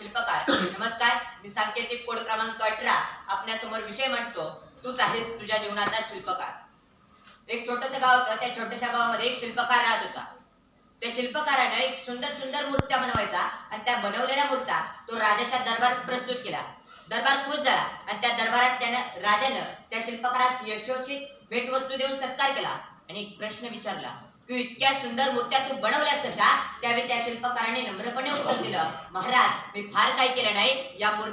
शिल्पकार. नमस्कार मी सांकेतिक कोड क्रमांक अठरा आपल्यासमोर विषय म्हणतो. तूच आहेस तुझ्या जीवनाचा शिल्पकार. एक छोटस गाव होतं त्या छोट्याशा गावामध्ये एक शिल्पकार राहत होता. त्या शिल्पकारानं एक सुंदर सुंदर मूर्त्या बनवायचा आणि त्या बनवलेल्या मूर्त्या तो राजाच्या दरबारात प्रस्तुत केला. दरबार खुश झाला आणि त्या दरबारात त्यानं राजानं त्या शिल्पकारास यशोची भेटवस्तू देऊन सत्कार केला आणि एक प्रश्न विचारला. तू इतक्या सुंदर मूर्त्या तू बनवल्यास कशा? त्यावेळी त्या शिल्पकाराने नम्रपणे उत्तर दिलं. महाराज मी फार काही केलं नाही. या मूर्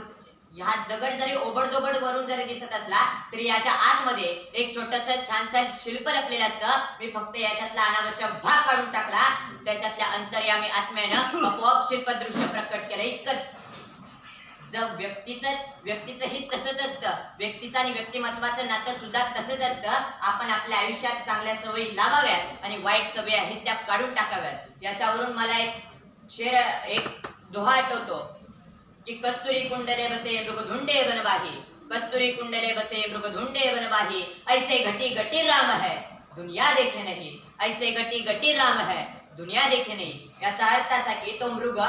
ह्या दगड जरी ओबडदोबड वरून जरी दिसत असला तरी याच्या आतमध्ये एक छोटस छानसं शिल्प लपलेलं असतं. मी फक्त याच्यातला अनावश्यक भाग काढून टाकला. त्याच्यातल्या अंतर्यामी आत्म्यानं आपोआप शिल्पदृश्य प्रकट केलं. इतकंच. जर व्यक्तीचं व्यक्तीचं हित तसंच असतं. व्यक्तीचं आणि व्यक्तिमत्वाचं नातं सुद्धा तसंच असतं. आपण आपल्या आयुष्यात चांगल्या सवयी लावाव्यात आणि वाईट सवयी आहेत त्या काढून टाकाव्यात. याच्यावरून मला एक शेर एक दोहा आठवतो की कस्तुरी कुंडले बसे मृगधुंडे बनवाही कस्तुरी कुंडले बसे मृगधुंडे बनवाही ऐसे घटी घटी राम है दुनिया देखे नाही. ऐसे घटी घटी राम है दुनिया देखे नाही. याचा अर्थ असा की तो मृग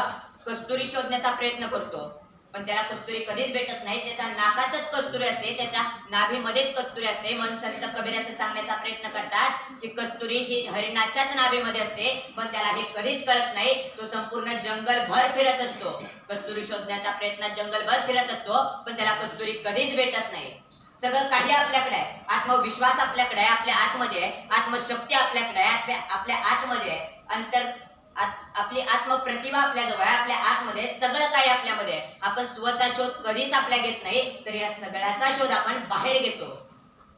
कस्तुरी शोधण्याचा प्रयत्न करतो. पण त्याला कस्तुरी कधीच भेटत नाही. त्याच्या नाकातच कस्तुरी असते त्याच्या नाभीमध्येच कस्तुरी असते. म्हणून संत कबीर असं सांगण्याचा प्रयत्न करतात की कस्तुरी ही हरिणाच्याच नाभीमध्ये असते पण त्याला हे कधीच कळत नाही. तो संपूर्ण जंगलभर फिरत असतो. कस्तुरी शोधण्याचा प्रयत्न जंगलभर फिरत असतो पण त्याला कस्तुरी कधीच भेटत नाही. सगळं काही आपल्याकडे आहे. आत्मविश्वास आपल्याकडे आहे आपल्या आतमध्ये आहे. आत्मशक्ती आपल्याकडे आहे आपल्या आपल्या आतमध्ये आहे. अंतर आपली आत्मप्रतिभा आपल्या जवळ आहे आपल्या आतमध्ये सगळं काही आपल्यामध्ये आहे. आपण स्वचा शोध कधीच आपल्या घेत नाही तर या सगळ्याचा शोध आपण बाहेर घेतो.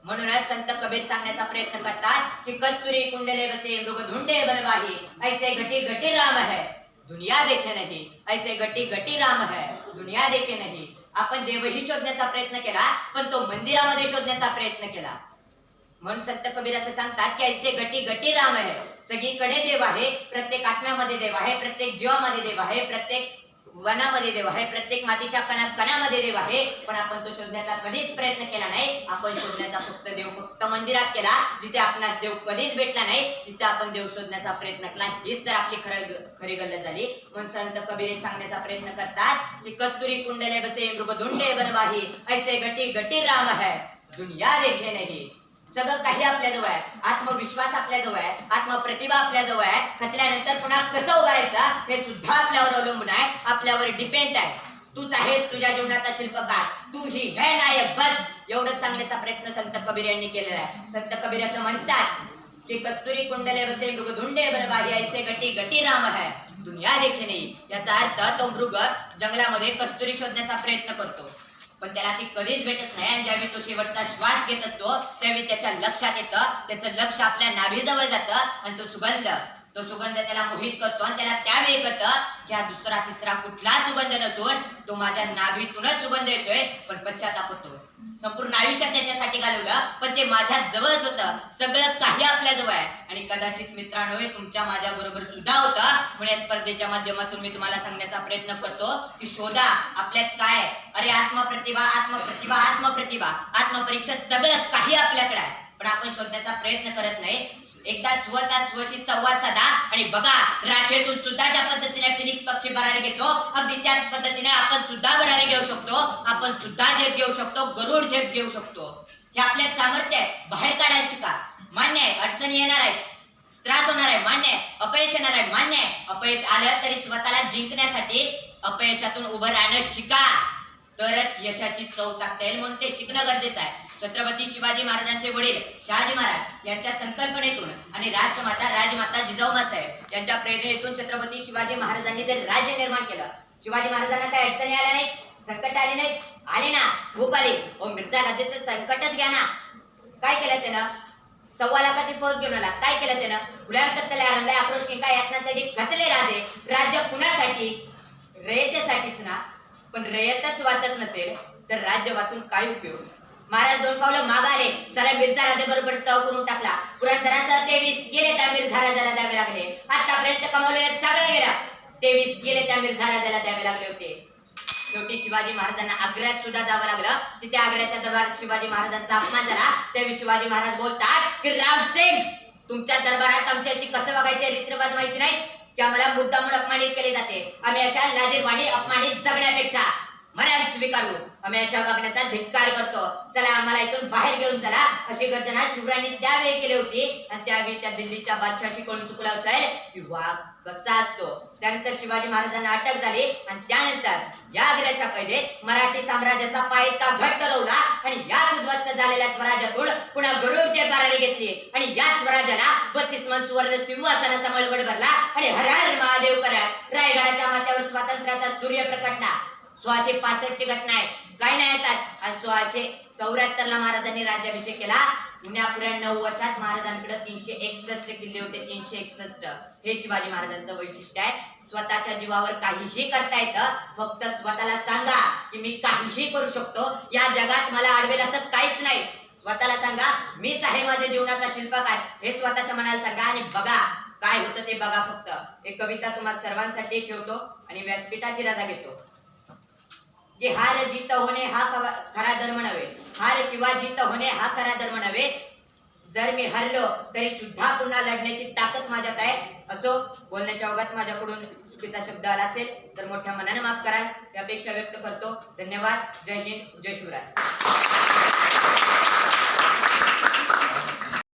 म्हणूनच संत कबीर सांगण्याचा प्रयत्न करतात की कस्तुरी कुंडले बसे मृगधुंडे बलवाही ऐसे घटी घटी राम है. दुनिया देखे नाही ऐसे घटी घटी राम है. दुनिया देखे नाही. आपण देवही शोधण्याचा प्रयत्न केला पण तो मंदिरामध्ये शोधण्याचा प्रयत्न केला. म्हणून संत कबीर असं सांगतात की ऐसे गटी गटी राम आहे. सगळीकडे देव आहे प्रत्येक आत्म्यामध्ये देव आहे प्रत्येक जीवामध्ये देव आहे प्रत्येक वनामध्ये देव आहे प्रत्येक मातीच्या कणा कणामध्ये देव आहे. पण आपण तो शोधण्याचा कधीच प्रयत्न केला नाही. आपण शोधण्याचा फक्त देव फक्त मंदिरात केला जिथे आपणास देव कधीच भेटला नाही तिथे आपण देव शोधण्याचा प्रयत्न केला. हीच तर आपली खरं खरी गल्लत झाली. म्हणून संत कबीर सांगण्याचा प्रयत्न करतात की कस्तुरी कुंडले बसे मृगधुंडे बनवाही ऐसे गटी गटी राम है दुनिया देखे नाही. सगळं काही आपल्या जवळ आहे. आत्मविश्वास आपल्या जवळ आहे. आत्मप्रतिभा आपल्या जवळ आहे. खचल्यानंतर पुन्हा कसं उभारायचं हे सुद्धा आपल्यावर अवलंबून आहे. आपल्यावर डिपेंड आहे. तूच आहेस तुझ्या जीवनाचा शिल्पकार. तू ही है नायक बस. एवढंच सांगण्याचा प्रयत्न संत कबीर यांनी केलेला आहे. संत कबीर असं म्हणतात की कस्तुरी कुंडले बसे मृगधुंडे बनवाही ऐसे गटी गटी राम है. दुनिया देखे नाही. याचा अर्थ तो मृग जंगलामध्ये कस्तुरी शोधण्याचा प्रयत्न करतो. पण त्याला ती कधीच भेटत नाही. आणि ज्यावेळी तो शेवटचा श्वास घेत असतो त्यावेळी त्याच्या लक्षात येतं. त्याचं लक्ष आपल्या नाभीजवळ जातं आणि तो सुगंध तो सुगंध त्याला मोहित करतो आणि त्याला त्यावेळी कळतं की हा दुसरा तिसरा कुठला सुगंध नसून तो माझ्या नाभीतूनच सुगंध येतोय पण पश्चाताप होतो संपूर्ण आयुष्यात त्याच्यासाठी घालवलं पण ते माझ्या जवळच होतं. सगळं काही आपल्या जवळ आहे. कदाचित मित्रांनो हे तुमच्या माझ्या बरोबर सुद्धा होता. म्हणून या स्पर्धेच्या माध्यमातून मी तुम्हाला सांगण्याचा प्रयत्न करतो की शोधा आपल्यात काय अरे आत्मप्रतिभा आत्मप्रतिभा आत्मप्रतिभा. आत्मपरीक्षा सगळं काही आपल्याकडे आहे. पण आपण शोधण्याचा प्रयत्न करत नाही. एकदा स्वचा स्वशी संवाद साधा आणि बघा राखेतून सुद्धा ज्या पद्धतीने फिनिक्स पक्षी भरारी घेतो अगदी त्याच पद्धतीने आपण सुद्धा भरारी घेऊ शकतो. आपण सुद्धा झेप घेऊ शकतो गरुड झेप घेऊ शकतो. हे आपल्यात सामर्थ्य आहे. बाहेर काढायला शिका मान्य आहे. अडचणी येणार आहेत. त्रास होणार आहे मान्य आहे. अपयश येणार आहे मान्य आहे. अपयश आलं तरी स्वतःला जिंकण्यासाठी अपयशातून उभं राहणं शिका. तरच यशाची चव चाकता येईल म्हणून ते शिकणं गरजेचं आहे. छत्रपती शिवाजी महाराजांचे वडील शहाजी महाराज यांच्या संकल्पनेतून आणि राष्ट्रमाता राजमाता जिजाऊ साहेब यांच्या प्रेरणेतून छत्रपती शिवाजी महाराजांनी ते राज्य निर्माण केलं. शिवाजी महाराजांना काही अडचणी आल्या नाही संकट आली नाही आले ना. खूप आली. ओ मिर्झा राजेचं संकटच घ्या ना. काय केलं त्यानं? सव्वा लाखाची फौज घेऊन आला. काय केलं त्यानं? खुल्या कत्तले आनंद आक्रोश काय यातनासाठी खचले राजे. राज्य कुणासाठी? रयतेसाठीच ना. पण रयतच वाचत नसेल तर राज्य वाचून काय उपयोग? महाराज दोन पावलं मागाले. सरा मिर्झा राजा बरोबर तव करून टाकला. पुरंदरासह तेवीस गेले त्या मिर्झा राजाला द्यावे लागले. आतापर्यंत कमावलेल्या सगळ्या गेल्या. तेवीस गेले त्या मिर्झा राजाला द्यावे लागले होते. शेवटी शिवाजी महाराजांना आग्र्यात सुद्धा जावं लागलं. तिथे आग्र्याच्या दरबारात शिवाजी महाराजांचा अपमान झाला. त्यावेळी शिवाजी महाराज बोलतात की रामसेन तुमच्या दरबारात आमच्याशी कसं बघायचे रीतिरिवाज माहिती नाही की आम्हाला मुद्दामून अपमानित केले जाते. आम्ही अशा लाजीरवाणी अपमानित जगण्यापेक्षा मर्यादा स्वीकारू. आम्ही अशा वागण्याचा धिक्कार करतो. चला आम्हाला इथून बाहेर घेऊन चला. अशी गर्जना शिवरायांनी त्यावेळी केली होती. आणि त्यावेळी त्या दिल्लीच्या बादशाशी कळून चुकला असेल की वाघ कसा असतो. त्यानंतर शिवाजी महाराजांना अटक झाली. आणि त्यानंतर या आग्र्याच्या कैदेत मराठी साम्राज्याचा पायता घट्ट करवला आणि याच उद्ध्वस्त झालेल्या स्वराज्यातून पुन्हा गरुडची बारारी घेतली. आणि या स्वराज्याला बत्तीस मन सुवर्ण सिंहासनाचा मळवड भरला. आणि हर हर महादेव करा. रायगडाच्या माथ्यावर स्वातंत्र्याचा सूर्य प्रकटला सोळाशे पासष्ट ची घटना आहे. काही नाही येतात. आणि सोळाशे चौऱ्याहत्तर ला महाराजांनी राज्याभिषेक केला. पुण्यापुऱ्या नऊ वर्षात महाराजांकडे तीनशे एकसष्ट किल्ले होते. तीनशे एकसष्ट. हे शिवाजी महाराजांचं वैशिष्ट्य आहे. स्वतःच्या जीवावर काहीही करता येतं. फक्त स्वतःला सांगा की मी काहीही करू शकतो. या जगात मला अडवेल असं काहीच नाही. स्वतःला सांगा मीच आहे माझ्या जीवनाचा शिल्पकार. हे स्वतःच्या मनाला सांगा आणि बघा काय होतं ते बघा फक्त. एक कविता तुम्हाला सर्वांसाठी ठेवतो आणि व्यासपीठाची रजा घेतो. की हार जित होणे हा खरा धर्म नव्हे. हार किंवा जित होणे हा खरा धर्म नव्हे. जर मी हरलो तरी सुद्धा पुन्हा लढण्याची ताकद माझ्यात आहे. असो बोलण्याच्या अवघात माझ्याकडून चुकीचा शब्द आला असेल तर मोठ्या मनाने माफ कराल यापेक्षा अपेक्षा व्यक्त करतो. धन्यवाद. जय हिंद. जय शिवराय.